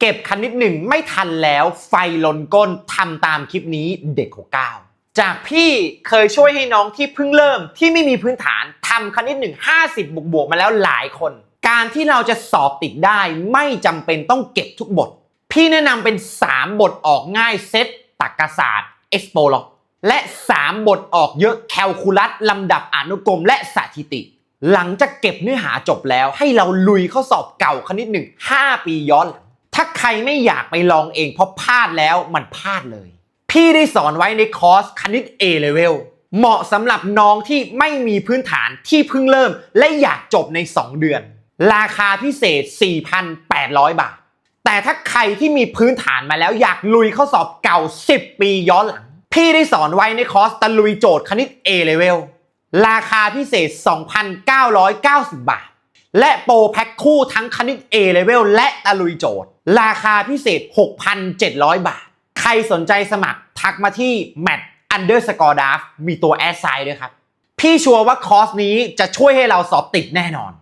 เก็บคณิตหนึ่งไม่ทันแล้วไฟลนก้นทำตามคลิปนี้เด็กหัวก้าจากพี่เคยช่วยให้น้องที่เพิ่งเริ่มที่ไม่มีพื้นฐานทำคณิตหนึ่ง50บบวกบวกมาแล้วหลายคน การที่เราจะสอบติดได้ไม่จำเป็นต้องเก็บทุกบท พี่แนะนำเป็น 3 บทออกง่ายเซตตรรกศาสตร์เอ็กซ์โปล็อกและ 3 บทออกเยอะแคลคูลัสลำดับอนุกรมและสถิติหลังจากเก็บเนื้อหาจบแล้วให้เราลุยเข้าสอบเก่าคณิตหนึ่ง5ปีย้อนหลัง ใครไม่อยากไปลองเองเพราะพลาดแล้วมันพลาดเลย พี่ได้สอนไว้ในคอร์สคณิต A level เหมาะสำหรับน้องที่ไม่มีพื้นฐานที่เพิ่งเริ่ม และอยากจบใน 2 เดือน ราคาพิเศษ 4,800 บาท แต่ถ้าใครที่มีพื้นฐานมาแล้วอยากลุยเข้าสอบเก่า 10 ปีย้อนหลัง พี่ได้สอนไว้ในคอร์สตะลุยโจทย์คณิต A level ราคาพิเศษ 2,990 บาท และโปรแพ็คคู่ทั้งคณิต A level และตะลุยโจทย์ ราคาพิเศษ 6,700 บาท ใครสนใจสมัครทักมาที่ mat underscore d a f มีตัวแอดไซด์ด้วยครับ พี่ชัวร์ว่าคอร์สนี้จะช่วยให้เราสอบติดแน่นอน